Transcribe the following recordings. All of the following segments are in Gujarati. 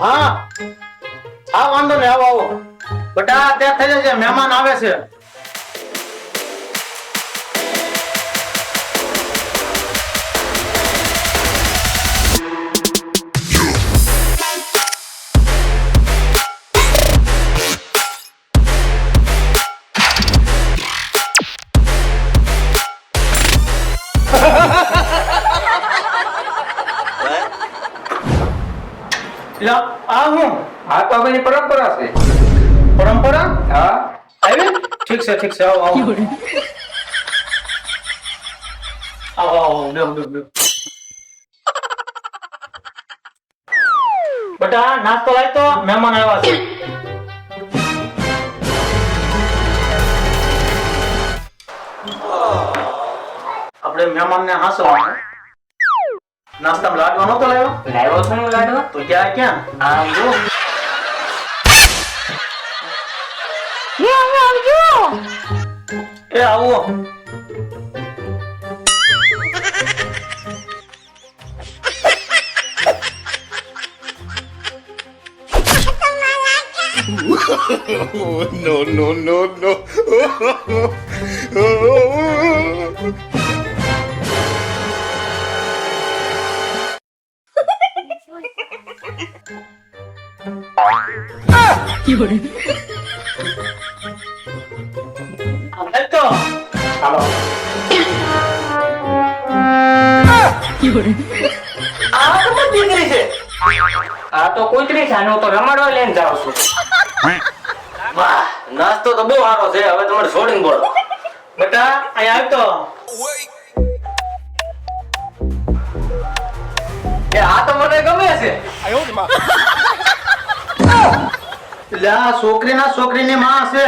હા હા વાંધો નહીં આવો આવો. બટા ત્યાં થઈ જશે મહેમાન આવે છે. આ હું? આ તો અમારી પરંપરા છે. પરંપરા? હા. આવી? ઠીક છે ઠીક છે આવો આવો. આવો આવો બેહો બેહો બેહો બટા નાસ્તો લાય તો મહેમાન આવ્યા છે. આપણે મહેમાનને હાંસવાનું. નાસ્તામાં લાડવા નહોતો લાવ્યો? લાવ્યો છું હું લાડવા? તો ક્યાં ક્યાં? આમ જો. એ આવો. Oh, no, no, no, no. આમ તો હાલો આ તો પણ દીકરી છે આ તો કૂતરી છે આનો તો રમાડવા લઈને જાવ છું. વાહ, નાસ્તો તો બહુ સારો છે. હવે તમારે છોડીને બોલો. બેટા, અહીંયા આવ એ આ તો મને ગમે છે. એટલે આ છોકરીના છોકરીની માં છે.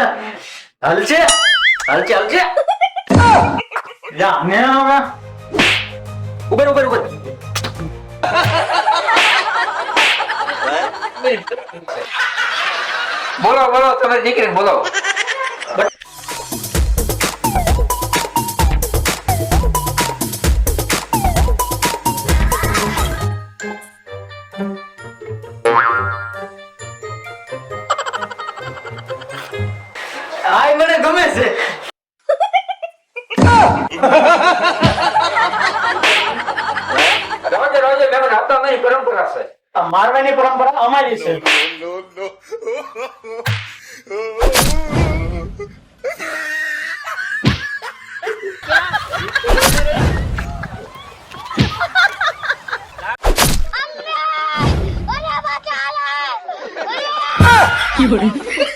હલશે હલશે હલશે જા ને હવે ઉપર બોલો બોલો, તમે દીકરી બોલો રોજે રોજે મહેમાન આ તો અમારી પરંપરા છે આ મારવાની પરંપરા અમારી છે No, no,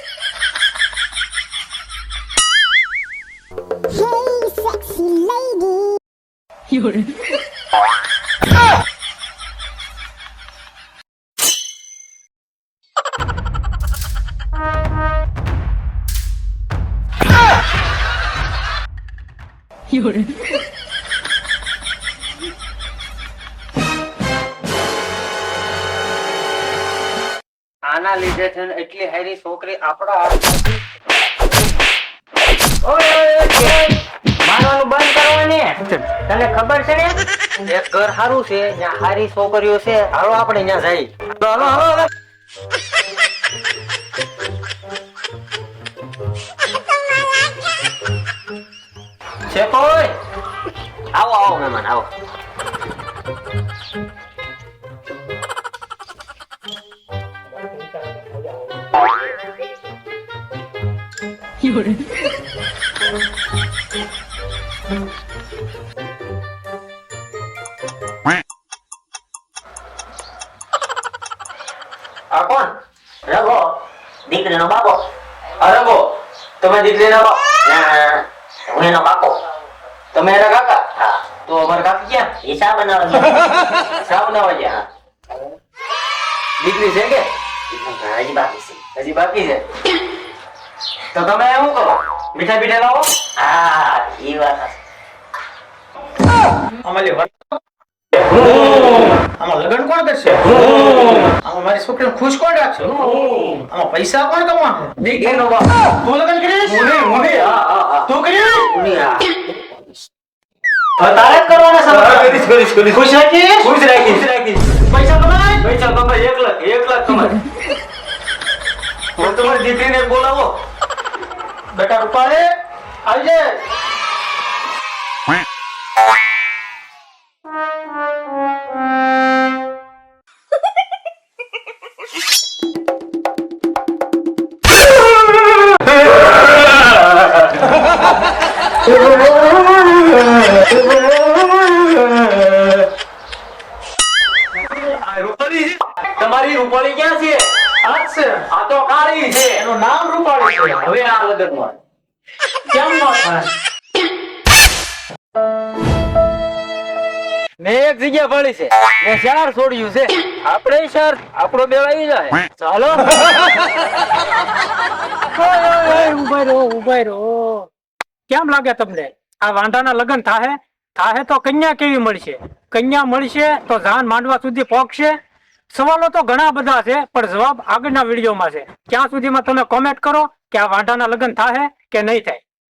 આના લીધે છે એટલી હારી છોકરી આપણા તને ખબર છે ને? એક ઘર સારું છે જ્યાં હારી છોકરીઓ છે. હાલો આપણે ત્યાં જઈ તો હાલો હાલો. છે કોઈ? આવો આવો મહેમાન આવો. આ તમે દીકરીના બાપ ના, હું એનો કાકો તમે એના કાકા? હા. તો અમારા કાકી ક્યાં? હિસાબ બનાવવા ગયા. સાવ ના વાગ્યા દીકરી છે કે? હજી બાકી છે. હજી બાકી છે? તો તમે શું કરો? મીઠા પીઠા લાવો? હા એ વાત અમલી અમારી વાત આમાં લગ્ન કોણ કરશે? આમાં મારી છોકરીને ખુશ કોણ રાખશે? આમાં પૈસા કોણ કમાશે? દીકરીનો બાપ. તું લગ્ન કરીશ? મુની તું કરીશ? તારે કરવાના છે કરીશ કરીશ કરીશ ખુશ રાખીશ? ખુશ રાખીશ. રાખીશ. પૈસા કમાય? પૈસા કમાય એક લાખ એક લાખ કમાય. હું તમારી દીકરીને બોલાવો. બેટા રૂપાલે આવી કાળી છે એનું નામ રૂપાળી છે. હવે આ લગ્નમાં. કેમ ન થાય? મેં એક જગ્યા પડી છે. મેં શહેર છોડ્યું છે. આપણે સર આપણો બેળ આવી જાય. ચાલો. ઓય, ઓય, ઓય, ઊભા રહો ઊભા રહો. કેમ લાગે તમને? આ વાંઢાના લગ્ન થાહે? થાહે તો કન્યા કેવી મળશે? કન્યા મળશે તો જાન માંડવા સુધી પહોંચશે સવાલો તો ઘણા બધા છે, પણ જવાબ આગળના વિડીયોમાં છે. ત્યાં સુધીમાં તમે કોમેન્ટ કરો કે આ વાંઢાના લગ્ન થાય કે નહીં થાય?